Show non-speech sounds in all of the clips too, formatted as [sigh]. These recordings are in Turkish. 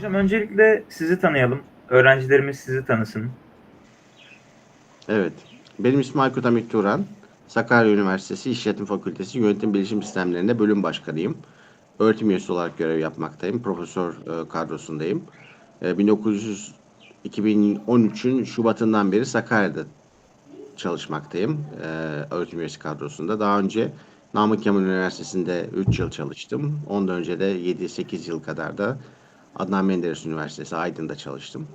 Hocam öncelikle sizi tanıyalım. Öğrencilerimiz sizi tanısın. Evet. Benim ismim Aykut Hamit Turan. Sakarya Üniversitesi İşletme Fakültesi Yönetim Bilişim Sistemlerinde bölüm başkanıyım. Öğretim üyesi olarak görev yapmaktayım. Profesör e, kadrosundayım. E, 1900 2013'ün Şubat'ından beri Sakarya'da çalışmaktayım. E, öğretim üyesi kadrosunda. Daha önce Namık Kemal Üniversitesi'nde 3 yıl çalıştım. Ondan önce de 7-8 yıl kadar da Adnan Menderes Üniversitesi Aydın'da çalıştım.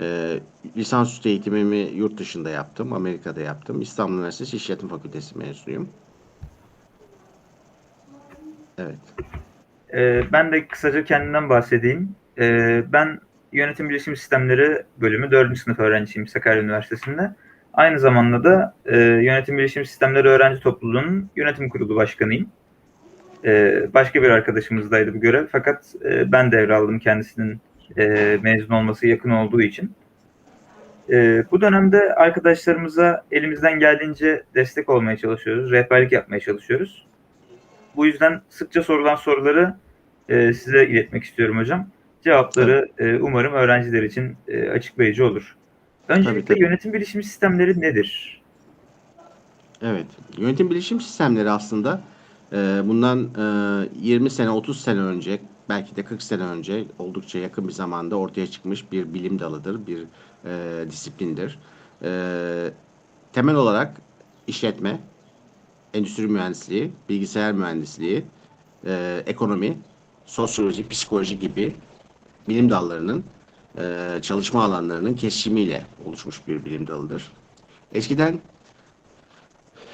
Ee, lisansüstü eğitimimi yurt dışında yaptım. Amerika'da yaptım. İstanbul Üniversitesi İşletme Fakültesi mezunuyum. Evet. Ee, ben de kısaca kendimden bahsedeyim. Ee, ben Yönetim Bilişim Sistemleri bölümü 4. sınıf öğrencisiyim Sakarya Üniversitesi'nde. Aynı zamanda da e, Yönetim Bilişim Sistemleri Öğrenci Topluluğu'nun yönetim kurulu başkanıyım. Ee, başka bir arkadaşımızdaydı bu görev fakat e, ben devraldım kendisinin e, mezun olması yakın olduğu için. E, bu dönemde arkadaşlarımıza elimizden geldiğince destek olmaya çalışıyoruz, rehberlik yapmaya çalışıyoruz. Bu yüzden sıkça sorulan soruları e, size iletmek istiyorum hocam. Cevapları e, umarım öğrenciler için e, açıklayıcı olur. Öncelikle Tabii, tabii. yönetim bilişim sistemleri nedir? Evet. Yönetim bilişim sistemleri aslında bundan e, 20 sene, 30 sene önce, belki de 40 sene önce oldukça yakın bir zamanda ortaya çıkmış bir bilim dalıdır, bir e, disiplindir. E, temel olarak işletme, endüstri mühendisliği, bilgisayar mühendisliği, e, ekonomi, sosyoloji, psikoloji gibi bilim dallarının e, çalışma alanlarının kesişimiyle oluşmuş bir bilim dalıdır. Eskiden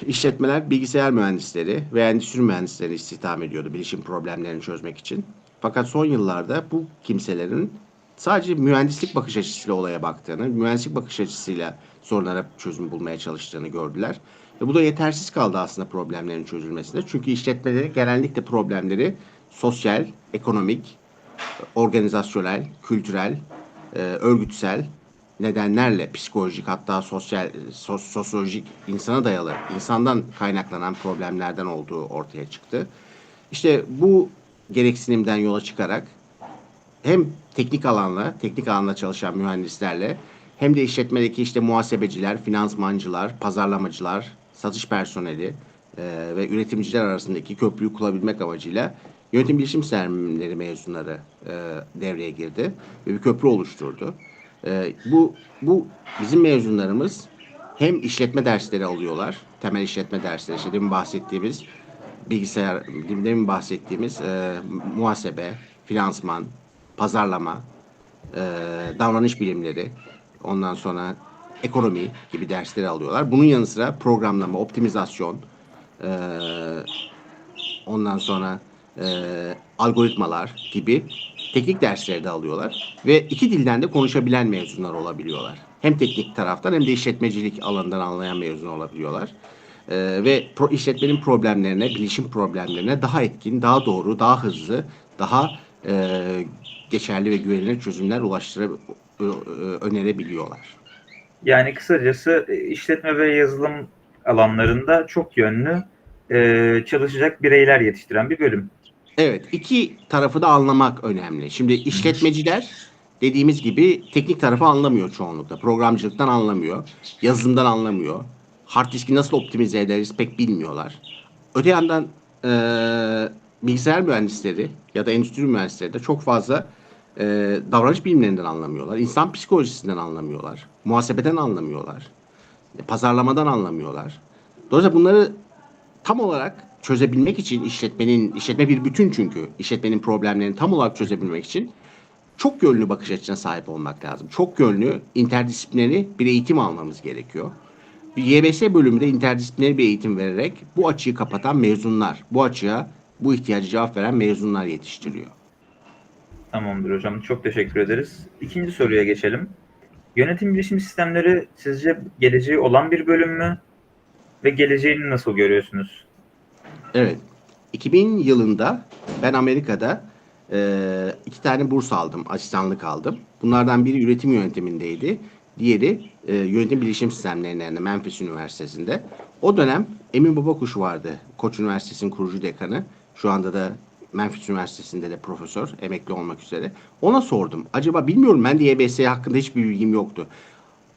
işletmeler bilgisayar mühendisleri ve endüstri mühendisleri istihdam ediyordu bilişim problemlerini çözmek için. Fakat son yıllarda bu kimselerin sadece mühendislik bakış açısıyla olaya baktığını, mühendislik bakış açısıyla sorunlara çözüm bulmaya çalıştığını gördüler. Ve bu da yetersiz kaldı aslında problemlerin çözülmesinde. Çünkü işletmeleri genellikle problemleri sosyal, ekonomik, organizasyonel, kültürel, e, örgütsel nedenlerle psikolojik hatta sosyal sos- sosyolojik insana dayalı insandan kaynaklanan problemlerden olduğu ortaya çıktı. İşte bu gereksinimden yola çıkarak hem teknik alanla, teknik alanda çalışan mühendislerle hem de işletmedeki işte muhasebeciler, finansmancılar, pazarlamacılar, satış personeli e, ve üretimciler arasındaki köprüyü kurabilmek amacıyla yönetim bilişim sistemleri mezunları e, devreye girdi ve bir köprü oluşturdu. E, bu bu bizim mezunlarımız hem işletme dersleri alıyorlar, temel işletme dersleri, işte demin bahsettiğimiz bilgisayar, demin bahsettiğimiz e, muhasebe, finansman, pazarlama, e, davranış bilimleri, ondan sonra ekonomi gibi dersleri alıyorlar. Bunun yanı sıra programlama, optimizasyon, e, ondan sonra e, algoritmalar gibi teknik dersleri de alıyorlar. Ve iki dilden de konuşabilen mezunlar olabiliyorlar. Hem teknik taraftan hem de işletmecilik alanından anlayan mezun olabiliyorlar. E, ve pro, işletmenin problemlerine, bilişim problemlerine daha etkin, daha doğru, daha hızlı, daha e, geçerli ve güvenilir çözümler ulaştırıp e, e, önerebiliyorlar. Yani kısacası e, işletme ve yazılım alanlarında çok yönlü e, çalışacak bireyler yetiştiren bir bölüm. Evet, iki tarafı da anlamak önemli. Şimdi işletmeciler dediğimiz gibi teknik tarafı anlamıyor çoğunlukla. Programcılıktan anlamıyor, yazılımdan anlamıyor. Hard diski nasıl optimize ederiz pek bilmiyorlar. Öte yandan eee, bilgisayar mühendisleri ya da endüstri mühendisleri de çok fazla eee, davranış bilimlerinden anlamıyorlar. İnsan psikolojisinden anlamıyorlar. Muhasebeden anlamıyorlar. Pazarlamadan anlamıyorlar. Dolayısıyla bunları tam olarak çözebilmek için işletmenin, işletme bir bütün çünkü işletmenin problemlerini tam olarak çözebilmek için çok yönlü bakış açısına sahip olmak lazım. Çok yönlü interdisiplineri bir eğitim almamız gerekiyor. Bir YBS bölümünde interdisiplineri bir eğitim vererek bu açığı kapatan mezunlar, bu açığa, bu ihtiyacı cevap veren mezunlar yetiştiriyor. Tamamdır hocam. Çok teşekkür ederiz. İkinci soruya geçelim. Yönetim bilişim sistemleri sizce geleceği olan bir bölüm mü? Ve geleceğini nasıl görüyorsunuz? Evet. 2000 yılında ben Amerika'da e, iki tane burs aldım, asistanlık aldım. Bunlardan biri üretim yönetimindeydi. Diğeri e, yönetim bilişim sistemlerinde Memphis Üniversitesi'nde. O dönem Emin Babakuş vardı. Koç Üniversitesi'nin kurucu dekanı. Şu anda da Memphis Üniversitesi'nde de profesör, emekli olmak üzere. Ona sordum. Acaba bilmiyorum ben de YBS hakkında hiçbir bilgim yoktu.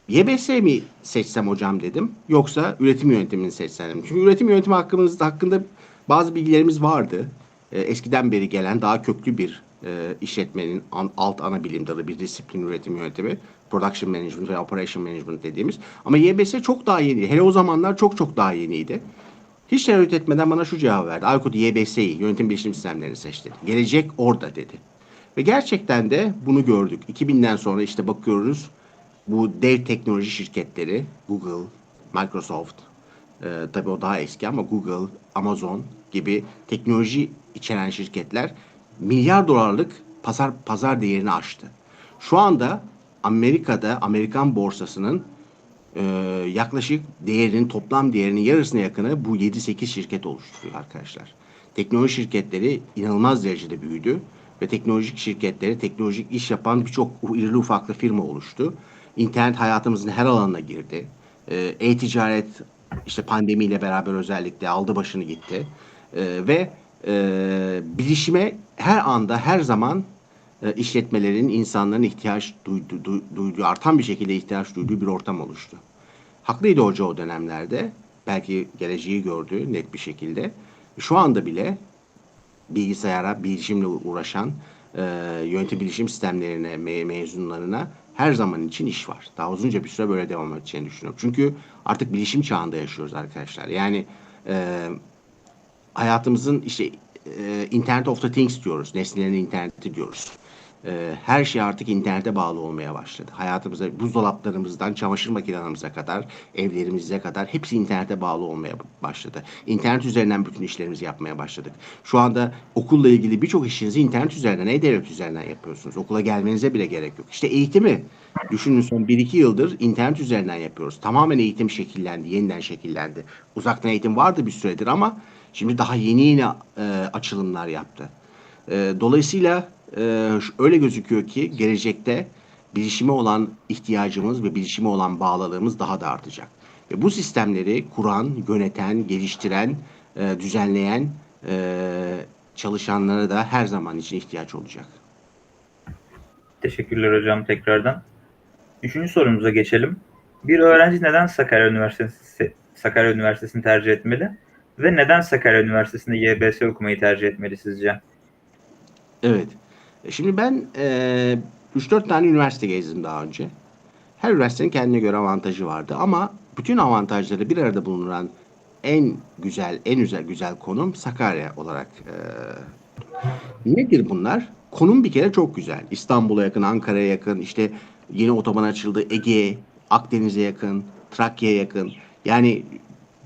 YBS mi seçsem hocam dedim yoksa üretim yönetimini seçsem. Çünkü üretim yönetimi hakkımızda hakkında bazı bilgilerimiz vardı. Ee, eskiden beri gelen daha köklü bir e, işletmenin an- alt ana bilim dalı bir disiplin üretim yönetimi. Production Management ve Operation Management dediğimiz. Ama YBS çok daha yeni. Hele o zamanlar çok çok daha yeniydi. Hiç tereddüt etmeden bana şu cevabı verdi. Aykut YBS'yi, yönetim bilişim sistemlerini seçti. Gelecek orada dedi. Ve gerçekten de bunu gördük. 2000'den sonra işte bakıyoruz bu dev teknoloji şirketleri Google, Microsoft, e, tabii o daha eski ama Google, Amazon gibi teknoloji içeren şirketler milyar dolarlık pazar pazar değerini aştı. Şu anda Amerika'da Amerikan borsasının e, yaklaşık değerinin toplam değerinin yarısına yakını bu 7-8 şirket oluşturuyor arkadaşlar. Teknoloji şirketleri inanılmaz derecede büyüdü ve teknolojik şirketleri, teknolojik iş yapan birçok irili ufaklı firma oluştu. İnternet hayatımızın her alanına girdi. E, E-ticaret işte pandemiyle beraber özellikle aldı başını gitti. E, ve e, bilişime her anda her zaman e, işletmelerin, insanların ihtiyaç duydu, du- duyduğu, artan bir şekilde ihtiyaç duyduğu bir ortam oluştu. Haklıydı hoca o dönemlerde. Belki geleceği gördü net bir şekilde. Şu anda bile bilgisayara, bilişimle uğraşan e, yönetim bilişim sistemlerine, me- mezunlarına her zaman için iş var. Daha uzunca bir süre böyle devam edeceğini düşünüyorum. Çünkü artık bilişim çağında yaşıyoruz arkadaşlar. Yani e, hayatımızın işte e, Internet of the Things diyoruz. Nesnelerin interneti diyoruz. E, her şey artık internete bağlı olmaya başladı. Hayatımıza, buzdolaplarımızdan çamaşır makinelerimize kadar, evlerimize kadar hepsi internete bağlı olmaya başladı. İnternet üzerinden bütün işlerimizi yapmaya başladık. Şu anda okulla ilgili birçok işinizi internet üzerinden, e-devlet üzerinden yapıyorsunuz. Okula gelmenize bile gerek yok. İşte eğitimi düşünün son 1-2 yıldır internet üzerinden yapıyoruz. Tamamen eğitim şekillendi, yeniden şekillendi. Uzaktan eğitim vardı bir süredir ama Şimdi daha yeni yeni e, açılımlar yaptı. E, dolayısıyla e, ş- öyle gözüküyor ki gelecekte bilişime olan ihtiyacımız ve bilişime olan bağlılığımız daha da artacak. Ve bu sistemleri kuran, yöneten, geliştiren, e, düzenleyen e, çalışanlara da her zaman için ihtiyaç olacak. Teşekkürler hocam tekrardan. Üçüncü sorumuza geçelim. Bir öğrenci neden Sakarya Üniversitesi Sakarya Üniversitesi'ni tercih etmeli ve neden Sakarya Üniversitesi'nde YBS okumayı tercih etmeli sizce? Evet. E, Şimdi ben e, 3-4 tane üniversite gezdim daha önce. Her üniversitenin kendine göre avantajı vardı ama bütün avantajları bir arada bulunan en güzel, en güzel güzel konum Sakarya olarak. e, nedir bunlar? Konum bir kere çok güzel. İstanbul'a yakın, Ankara'ya yakın, işte yeni otoban açıldı, Ege, Akdeniz'e yakın, Trakya'ya yakın. Yani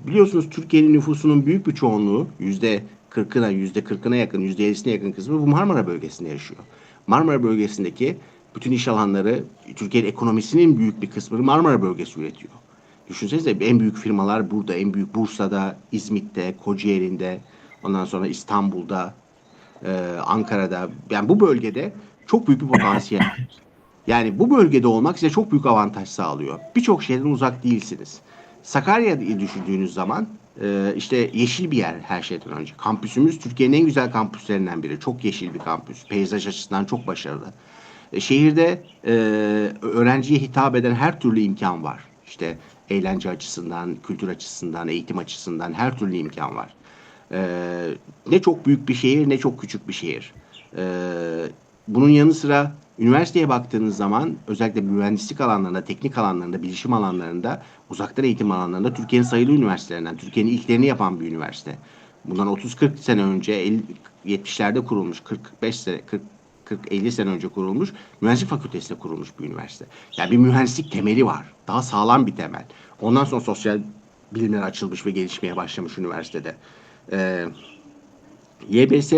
biliyorsunuz Türkiye'nin nüfusunun büyük bir çoğunluğu yüzde 40'ına, yüzde 40'ına yakın, yüzde 50'sine yakın kısmı bu Marmara bölgesinde yaşıyor. Marmara bölgesindeki bütün iş alanları, Türkiye'nin ekonomisinin büyük bir kısmını Marmara bölgesi üretiyor. Düşünsenize en büyük firmalar burada, en büyük Bursa'da, İzmit'te, Kocaeli'nde, ondan sonra İstanbul'da, e, Ankara'da. Yani bu bölgede çok büyük bir potansiyel. Yani bu bölgede olmak size çok büyük avantaj sağlıyor. Birçok şeyden uzak değilsiniz. Sakarya'yı düşündüğünüz zaman e, işte yeşil bir yer her şeyden önce. Kampüsümüz Türkiye'nin en güzel kampüslerinden biri. Çok yeşil bir kampüs. Peyzaj açısından çok başarılı. E, şehirde e, öğrenciye hitap eden her türlü imkan var. İşte eğlence açısından, kültür açısından, eğitim açısından her türlü imkan var. E, ne çok büyük bir şehir ne çok küçük bir şehir. Bunun yanı sıra üniversiteye baktığınız zaman özellikle mühendislik alanlarında, teknik alanlarında, bilişim alanlarında, uzaktan eğitim alanlarında Türkiye'nin sayılı üniversitelerinden, Türkiye'nin ilklerini yapan bir üniversite. Bundan 30-40 sene önce, 50 70'lerde kurulmuş, 45 sene, 40 40-50 sene önce kurulmuş, mühendislik fakültesinde kurulmuş bir üniversite. Yani bir mühendislik temeli var. Daha sağlam bir temel. Ondan sonra sosyal bilimler açılmış ve gelişmeye başlamış üniversitede. Ee, YBS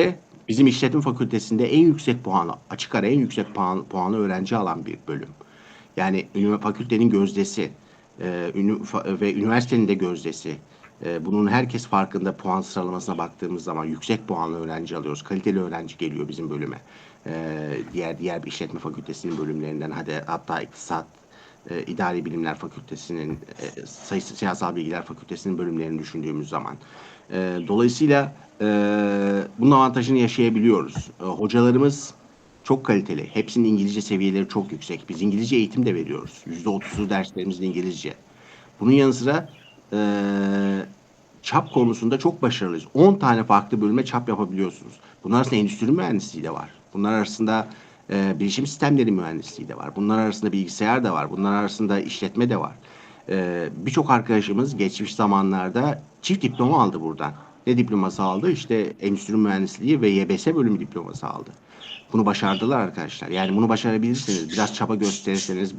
bizim işletme fakültesinde en yüksek puanı, açık ara en yüksek puan, puanı öğrenci alan bir bölüm. Yani fakültenin gözdesi e, ve üniversitenin de gözdesi. E, bunun herkes farkında puan sıralamasına baktığımız zaman yüksek puanlı öğrenci alıyoruz. Kaliteli öğrenci geliyor bizim bölüme. E, diğer diğer bir işletme fakültesinin bölümlerinden hadi hatta iktisat e, İdari Bilimler Fakültesinin, e, Sayısı Siyasal Bilgiler Fakültesinin bölümlerini düşündüğümüz zaman. E, dolayısıyla e, bunun avantajını yaşayabiliyoruz. E, hocalarımız çok kaliteli. Hepsinin İngilizce seviyeleri çok yüksek. Biz İngilizce eğitim de veriyoruz. %30'u derslerimiz İngilizce. Bunun yanı sıra e, çap konusunda çok başarılıyız. 10 tane farklı bölüme çap yapabiliyorsunuz. Bunlar arasında endüstri mühendisliği de var. Bunlar arasında e, bilişim sistemleri mühendisliği de var. Bunlar arasında bilgisayar da var. Bunlar arasında işletme de var. E, Birçok arkadaşımız geçmiş zamanlarda çift diploma aldı buradan. Ne diploması aldı? İşte endüstri mühendisliği ve YBS bölümü diploması aldı. Bunu başardılar arkadaşlar. Yani bunu başarabilirsiniz. Biraz çaba gösterirseniz,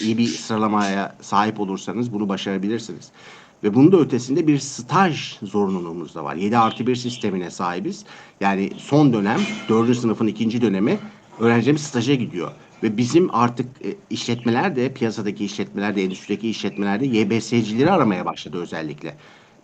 iyi bir sıralamaya sahip olursanız bunu başarabilirsiniz. Ve bunun da ötesinde bir staj zorunluluğumuz da var. 7 artı 1 sistemine sahibiz. Yani son dönem, 4. sınıfın ikinci dönemi öğrencilerimiz staja gidiyor. Ve bizim artık e, işletmeler de, piyasadaki işletmeler de, endüstrideki işletmeler de YBS'cileri aramaya başladı özellikle.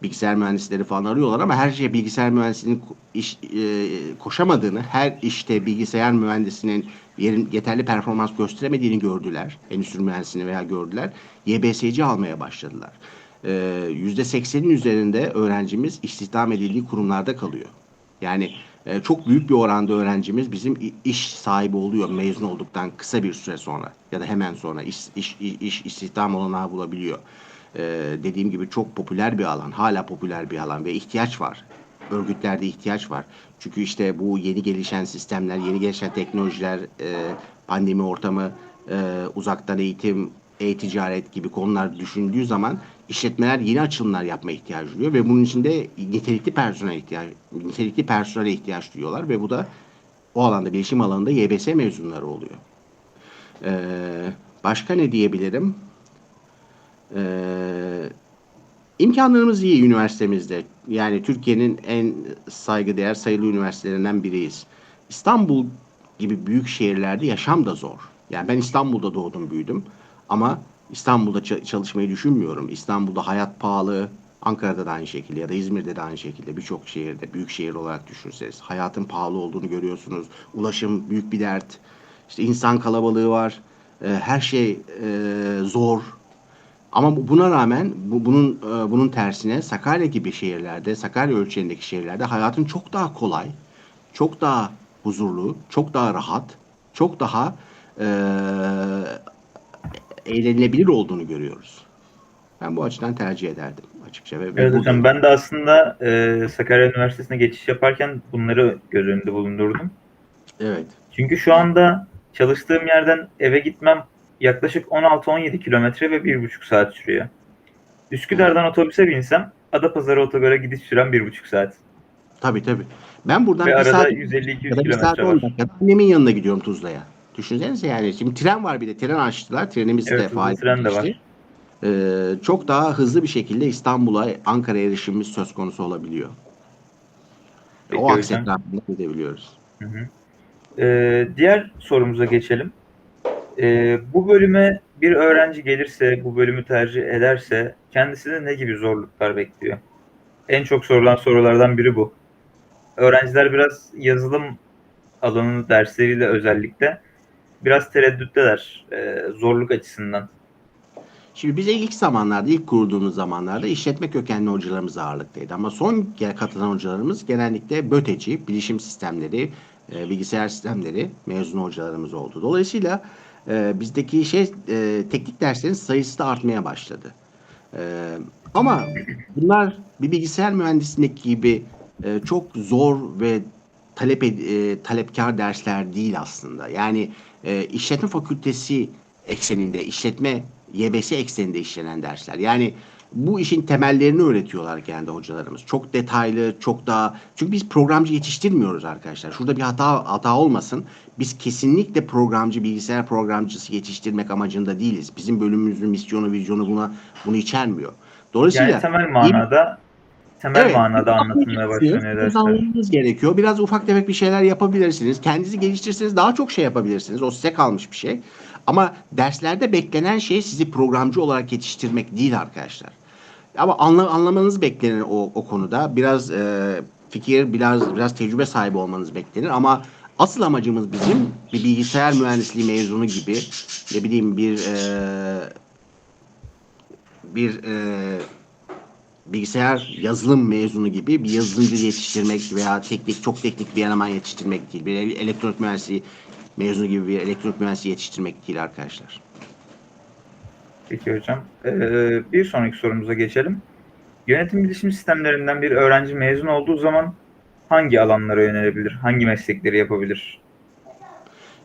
Bilgisayar mühendisleri falan arıyorlar ama her şeye bilgisayar mühendisliğinin ko- iş, e, koşamadığını, her işte bilgisayar mühendisinin yerin, yeterli performans gösteremediğini gördüler. Endüstri mühendisliğini veya gördüler. YBS'ci almaya başladılar. Ee, %80'in üzerinde öğrencimiz istihdam edildiği kurumlarda kalıyor. Yani e, çok büyük bir oranda öğrencimiz bizim iş sahibi oluyor mezun olduktan kısa bir süre sonra ya da hemen sonra iş, iş, iş istihdam olanağı bulabiliyor. Ee, dediğim gibi çok popüler bir alan, hala popüler bir alan ve ihtiyaç var. Örgütlerde ihtiyaç var. Çünkü işte bu yeni gelişen sistemler, yeni gelişen teknolojiler, e, pandemi ortamı, e, uzaktan eğitim, e-ticaret gibi konular düşündüğü zaman işletmeler yeni açılımlar yapmaya ihtiyaç duyuyor ve bunun için de nitelikli personel ihtiyaç nitelikli personele ihtiyaç duyuyorlar ve bu da o alanda bilişim alanında YBS mezunları oluyor. Ee, başka ne diyebilirim? Ee, imkanlarımız iyi üniversitemizde. Yani Türkiye'nin en saygıdeğer sayılı üniversitelerinden biriyiz. İstanbul gibi büyük şehirlerde yaşam da zor. Yani ben İstanbul'da doğdum büyüdüm ama İstanbul'da ça- çalışmayı düşünmüyorum. İstanbul'da hayat pahalı, Ankara'da da aynı şekilde ya da İzmir'de de aynı şekilde birçok şehirde büyük şehir olarak düşünseniz hayatın pahalı olduğunu görüyorsunuz. Ulaşım büyük bir dert. İşte insan kalabalığı var. Ee, her şey e, zor. Ama bu- buna rağmen bu, bunun e, bunun tersine Sakarya gibi şehirlerde, Sakarya ölçeğindeki şehirlerde hayatın çok daha kolay, çok daha huzurlu, çok daha rahat, çok daha e, eğlenilebilir olduğunu görüyoruz. Ben bu açıdan tercih ederdim açıkça. Ve, ve Evet bu- hocam ben de aslında e, Sakarya Üniversitesi'ne geçiş yaparken bunları göz önünde bulundurdum. Evet. Çünkü şu anda çalıştığım yerden eve gitmem yaklaşık 16-17 kilometre ve 1,5 saat sürüyor. Üsküdar'dan otobüse binsem Adapazarı otogara gidiş süren 1,5 saat. Tabii tabii. Ben buradan Ve bir arada saat 150-200 ya da bir saat kilometre 10 var. dakikada annemin yanına gidiyorum Tuzla'ya. Düşünsenize yani. Şimdi tren var bir de. Tren açtılar. Trenimiz Evet, de faaliyete tren de var. Ee, çok daha hızlı bir şekilde İstanbul'a, Ankara'ya erişimimiz söz konusu olabiliyor. Peki o hocam. aks etrafında gidebiliyoruz. Hı hı. Ee, diğer sorumuza geçelim. Ee, bu bölüme bir öğrenci gelirse, bu bölümü tercih ederse kendisine ne gibi zorluklar bekliyor? En çok sorulan sorulardan biri bu. Öğrenciler biraz yazılım alanı dersleriyle özellikle biraz tereddütteler e, zorluk açısından. Şimdi bize ilk zamanlarda, ilk kurduğumuz zamanlarda işletme kökenli hocalarımız ağırlıktaydı. Ama son katılan hocalarımız genellikle BÖTECI, bilişim sistemleri, e, bilgisayar sistemleri mezun hocalarımız oldu. Dolayısıyla e, bizdeki şey e, teknik derslerin sayısı da artmaya başladı. E, ama bunlar bir bilgisayar mühendisliğindeki gibi e, çok zor ve talep e, talepkar dersler değil aslında. Yani e, işletme fakültesi ekseninde, işletme YBS ekseninde işlenen dersler. Yani bu işin temellerini öğretiyorlar kendi hocalarımız. Çok detaylı, çok daha... Çünkü biz programcı yetiştirmiyoruz arkadaşlar. Şurada bir hata hata olmasın. Biz kesinlikle programcı, bilgisayar programcısı yetiştirmek amacında değiliz. Bizim bölümümüzün misyonu, vizyonu buna bunu içermiyor. Dolayısıyla Yani temel manada temel Evet, manada anlatılmaya başlanıyor dersler. gerekiyor. Biraz ufak tefek bir şeyler yapabilirsiniz. Kendinizi geliştirirseniz daha çok şey yapabilirsiniz. O size kalmış bir şey. Ama derslerde beklenen şey sizi programcı olarak yetiştirmek değil arkadaşlar. Ama anla, anlamanız beklenir o, o konuda. Biraz e, fikir, biraz biraz tecrübe sahibi olmanız beklenir ama Asıl amacımız bizim bir bilgisayar mühendisliği mezunu gibi ne bileyim bir e, bir e, bilgisayar yazılım mezunu gibi bir yazılımcı yetiştirmek veya teknik çok teknik bir eleman yetiştirmek değil. Bir ele- elektronik mühendisliği mezunu gibi bir elektronik mühendisliği yetiştirmek değil arkadaşlar. Peki hocam. Ee, bir sonraki sorumuza geçelim. Yönetim bilişim sistemlerinden bir öğrenci mezun olduğu zaman hangi alanlara yönelebilir? Hangi meslekleri yapabilir?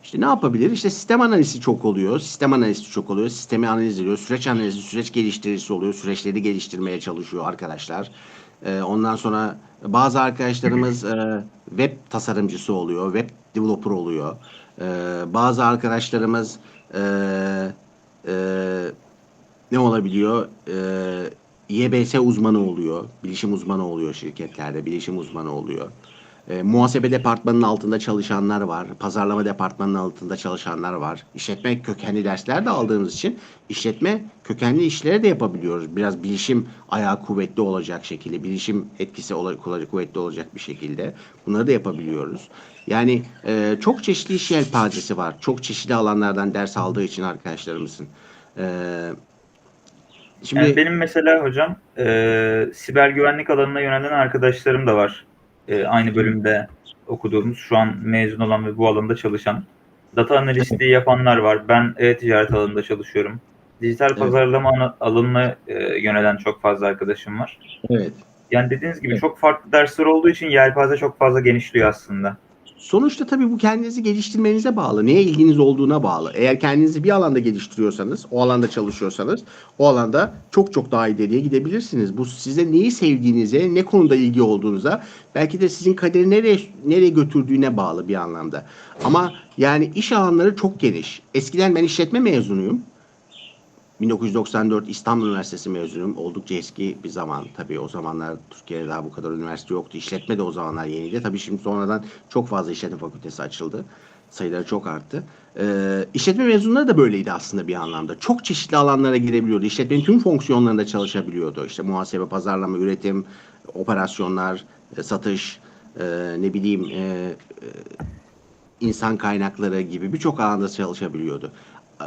İşte ne yapabilir? İşte sistem analizi çok oluyor. Sistem analizi çok oluyor. Sistemi analiz ediyor. Süreç analizi, süreç geliştiricisi oluyor. Süreçleri geliştirmeye çalışıyor arkadaşlar. Ee, ondan sonra bazı arkadaşlarımız e, web tasarımcısı oluyor. Web developer oluyor. Ee, bazı arkadaşlarımız e, e, ne olabiliyor? Ee, YBS uzmanı oluyor. Bilişim uzmanı oluyor şirketlerde. Bilişim uzmanı oluyor. E, muhasebe departmanının altında çalışanlar var. Pazarlama departmanının altında çalışanlar var. İşletme kökenli dersler de aldığımız için işletme kökenli işleri de yapabiliyoruz. Biraz bilişim ayağı kuvvetli olacak şekilde, bilişim etkisi ola- kuvvetli olacak bir şekilde bunları da yapabiliyoruz. Yani e, çok çeşitli iş yelpazesi var. Çok çeşitli alanlardan ders aldığı için arkadaşlarımızın. E, şimdi Yani benim mesela hocam e, siber güvenlik alanına yönelen arkadaşlarım da var. E, aynı bölümde okuduğumuz, şu an mezun olan ve bu alanda çalışan. Data analistliği yapanlar var. Ben e-ticaret alanında çalışıyorum. Dijital Evet. pazarlama alanına e, yönelen çok fazla arkadaşım var. evet. Yani dediğiniz gibi Evet. çok farklı dersler olduğu için yelpaze çok fazla genişliyor aslında. Sonuçta tabii bu kendinizi geliştirmenize bağlı. Neye ilginiz olduğuna bağlı. Eğer kendinizi bir alanda geliştiriyorsanız, o alanda çalışıyorsanız, o alanda çok çok daha ileriye gidebilirsiniz. Bu size neyi sevdiğinize, ne konuda ilgi olduğunuza, belki de sizin kaderi nereye nereye götürdüğüne bağlı bir anlamda. Ama yani iş alanları çok geniş. Eskiden ben işletme mezunuyum. 1994 İstanbul Üniversitesi mezunuyum. Oldukça eski bir zaman. Tabii o zamanlar Türkiye'de daha bu kadar üniversite yoktu. İşletme de o zamanlar yeniydi. Tabii şimdi sonradan çok fazla işletme fakültesi açıldı. Sayıları çok arttı. Ee, işletme mezunları da böyleydi aslında bir anlamda. Çok çeşitli alanlara girebiliyordu. İşletmenin tüm fonksiyonlarında çalışabiliyordu. İşte muhasebe, pazarlama, üretim, operasyonlar, e, satış, e, ne bileyim e, e, insan kaynakları gibi birçok alanda çalışabiliyordu.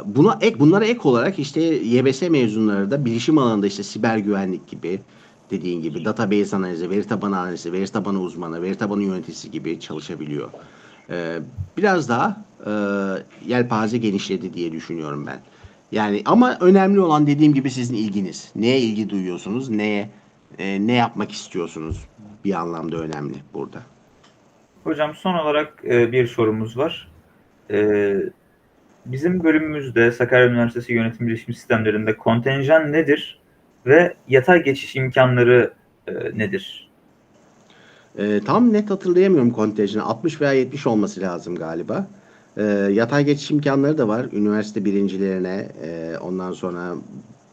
Buna ek bunlara ek olarak işte YBS mezunları da bilişim alanında işte siber güvenlik gibi dediğin gibi database analizi, veri tabanı analizi, veri tabanı uzmanı, veri tabanı yöneticisi gibi çalışabiliyor. Ee, biraz daha e, yelpaze genişledi diye düşünüyorum ben. Yani ama önemli olan dediğim gibi sizin ilginiz. Neye ilgi duyuyorsunuz, neye e, ne yapmak istiyorsunuz bir anlamda önemli burada. Hocam son olarak e, bir sorumuz var. E, bizim bölümümüzde Sakarya Üniversitesi Yönetim Bilişim Sistemlerinde kontenjan nedir ve yatay geçiş imkanları e, nedir? Ee, tam net hatırlayamıyorum kontenjanı. 60 veya 70 olması lazım galiba. Ee, yatay geçiş imkanları da var. Üniversite birincilerine e, ondan sonra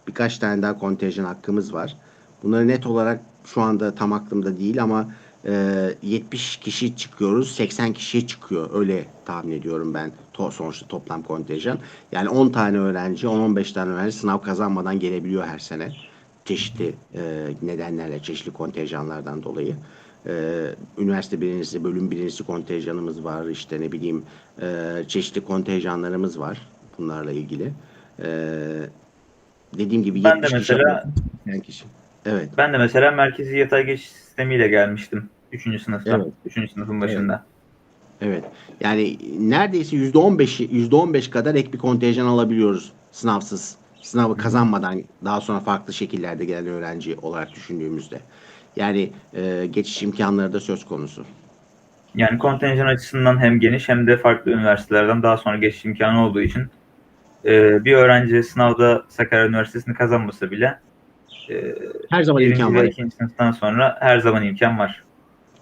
birkaç tane daha kontenjan hakkımız var. Bunları net olarak şu anda tam aklımda değil ama e, 70 kişi çıkıyoruz. 80 kişiye çıkıyor. Öyle tahmin ediyorum ben to sonuçta toplam kontenjan. Yani 10 tane öğrenci, 10-15 tane öğrenci sınav kazanmadan gelebiliyor her sene. Çeşitli e, nedenlerle, çeşitli kontenjanlardan dolayı. Ee, üniversite birincisi, bölüm birincisi kontenjanımız var. İşte ne bileyim e, çeşitli kontenjanlarımız var bunlarla ilgili. Ee, dediğim gibi Ben de 70 kişi mesela- 80 kişi. Evet. Ben de mesela merkezi yatay geçiş sistemiyle gelmiştim 3. sınıfta. Evet. 3. sınıfın başında. Evet. Yani neredeyse %15'i %15 kadar ek bir kontenjan alabiliyoruz sınavsız. Sınavı kazanmadan daha sonra farklı şekillerde gelen öğrenci olarak düşündüğümüzde. Yani e, geçiş imkanları da söz konusu. Yani kontenjan açısından hem geniş hem de farklı üniversitelerden daha sonra geçiş imkanı olduğu için e, bir öğrenci sınavda Sakarya Üniversitesi'ni kazanmasa bile e, Her zaman imkan var. ikinci sınıftan sonra her zaman imkan var.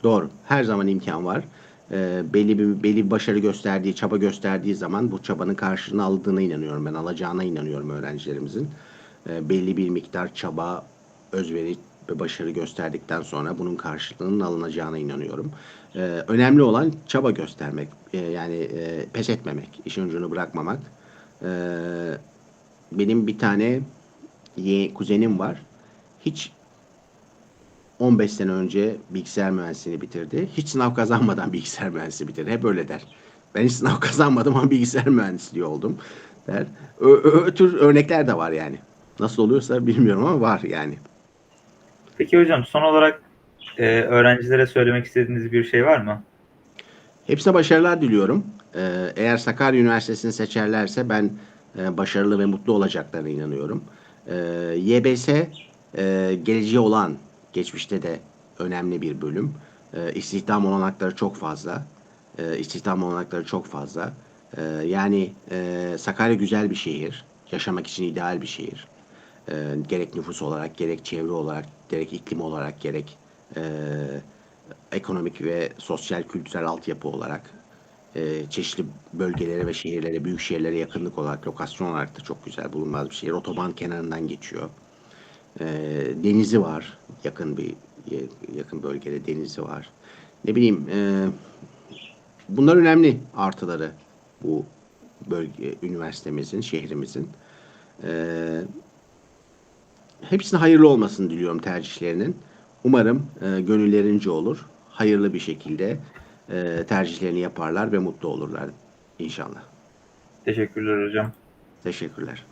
Doğru. Her zaman imkan var. Ee, belli bir belli bir başarı gösterdiği, çaba gösterdiği zaman bu çabanın karşılığını aldığına inanıyorum ben. Alacağına inanıyorum öğrencilerimizin. Ee, belli bir miktar çaba, özveri ve başarı gösterdikten sonra bunun karşılığının alınacağına inanıyorum. Ee, önemli olan çaba göstermek. Ee, yani e, pes etmemek, işin ucunu bırakmamak. Ee, benim bir tane ye, kuzenim var. Hiç 15 sene önce bilgisayar mühendisliğini bitirdi. Hiç sınav kazanmadan [laughs] bilgisayar mühendisliği bitirdi. Hep öyle der. Ben hiç sınav [laughs] kazanmadım ama [laughs] bilgisayar mühendisliği oldum der. Ö, ö, tür örnekler de var yani. Nasıl oluyorsa bilmiyorum ama var yani. Peki hocam son olarak e, öğrencilere söylemek istediğiniz bir şey var mı? Hepsine başarılar diliyorum. Ee, eğer Sakarya Üniversitesi'ni seçerlerse ben e, başarılı ve mutlu olacaklarına inanıyorum. Ee, YBS e, geleceği olan, geçmişte de önemli bir bölüm. Ee, istihdam olanakları çok fazla. Ee, istihdam olanakları çok fazla. Ee, yani e, Sakarya güzel bir şehir. Yaşamak için ideal bir şehir. Gerek nüfus olarak, gerek çevre olarak, gerek iklim olarak, gerek e, ekonomik ve sosyal kültürel altyapı olarak e, çeşitli bölgelere ve şehirlere, büyük şehirlere yakınlık olarak, lokasyon olarak da çok güzel bulunmaz bir şehir. Otoban kenarından geçiyor. E, denizi var. Yakın bir yakın bölgede denizi var. Ne bileyim e, bunlar önemli artıları bu bölge üniversitemizin, şehrimizin. E, hepsine hayırlı olmasını diliyorum tercihlerinin. Umarım e, gönüllerince olur. Hayırlı bir şekilde e, tercihlerini yaparlar ve mutlu olurlar inşallah. Teşekkürler hocam. Teşekkürler.